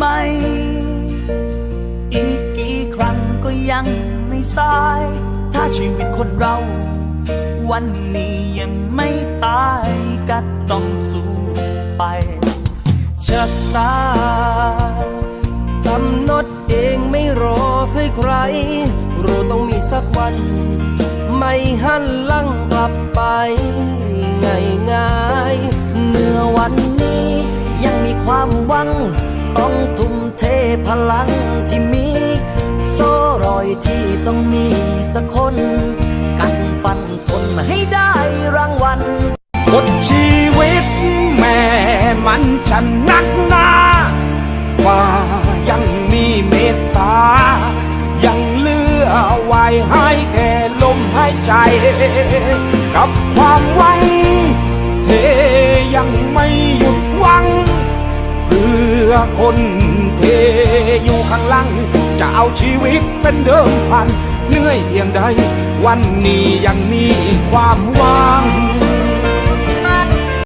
ไหม อีกกี่ครั้งก็ยังไม่สาย ถ้าชีวิตคนเรา วันนี้ยังไม่ตายก็ต้องสู้ไปชะตากำหนดเองไม่รอใครใครรู้ต้องมีสักวัน ไม่หันหลังกลับไปง่ายง่ายเมื่อวันนี้ยังมีความหวัง ต้องทุ่มเทพลังที่มี โซ่รอยที่ต้องมีสักคน กันฟันทนให้ได้รางวัลบทชีวิตแม่มันจะนักหนาฟ้ายังมีเมตตา ยังเหลือไว้ให้แค่ลมหายใจกับ คนเทอยู่ข้างหลัง จะเอาชีวิตเป็นเดิมพัน เหนื่อยเพียงใด วันนี้ยังมีความหวัง